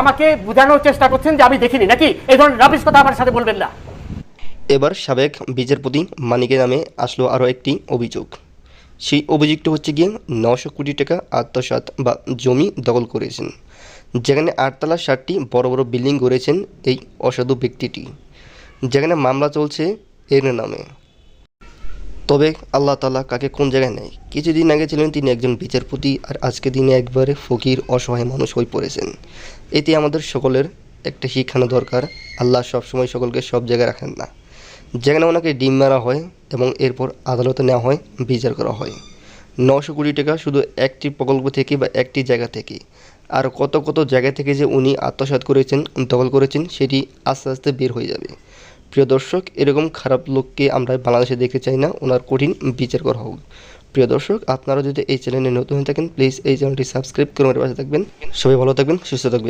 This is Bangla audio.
আমাকে বোঝানোর চেষ্টা করছেন যে আমি দেখিনি নাকি? এই ধরনের রাবিশ কথা আমার সাথে বলবেন না। এবার সাবেক বিচারপতি মানিকের নামে আসলো আরও একটি অভিযোগ। সেই অভিযোগটা হচ্ছে গিয়ে নশো কোটি টাকা আত্মসাৎ বা জমি দখল করেছেন। যেখানে আটতলা ষাটটি বড় বড় বিল্ডিং করেছেন এই অসাধু ব্যক্তিটি। যেখানে মামলা চলছে এর নামে। তবে আল্লাহ তালা কাকে কোন জায়গায় নেয় কিছুদিন আগে ছিলেন তিনি একজন বিচারপতি আর আজকে দিনে একবারে ফকির, অসহায় মানুষ হয়ে পড়েছেন। এতে আমাদের সকলের একটা শিক্ষানো দরকার। আল্লাহ সবসময় সকলকে সব জায়গায় রাখেন না। যেখানে ওনাকে ডিম মারা হয় এবং এরপর আদালতে নেওয়া হয়, বিচার করা হয়। নশো কোটি টাকা শুধু একটি প্রকল্প থেকে বা একটি জায়গা থেকে। আর কত কত জায়গা থেকে যে উনি আত্মসাৎ করেছেন, দখল করেছেন, সেটি আস্তে আস্তে বের হয়ে যাবে। প্রিয় দর্শক, এরকম খারাপ লোককে আমরা বাংলাদেশে দেখতে চাই না, ওনার কঠিন বিচার করা হোক। প্রিয় দর্শক, আপনারা যদি এই চ্যানেলে নতুন হয়ে থাকেন প্লিজ এই চ্যানেলটি সাবস্ক্রাইব করে আমার পাশে থাকবেন। সবাই ভালো থাকবেন, সুস্থ থাকবেন।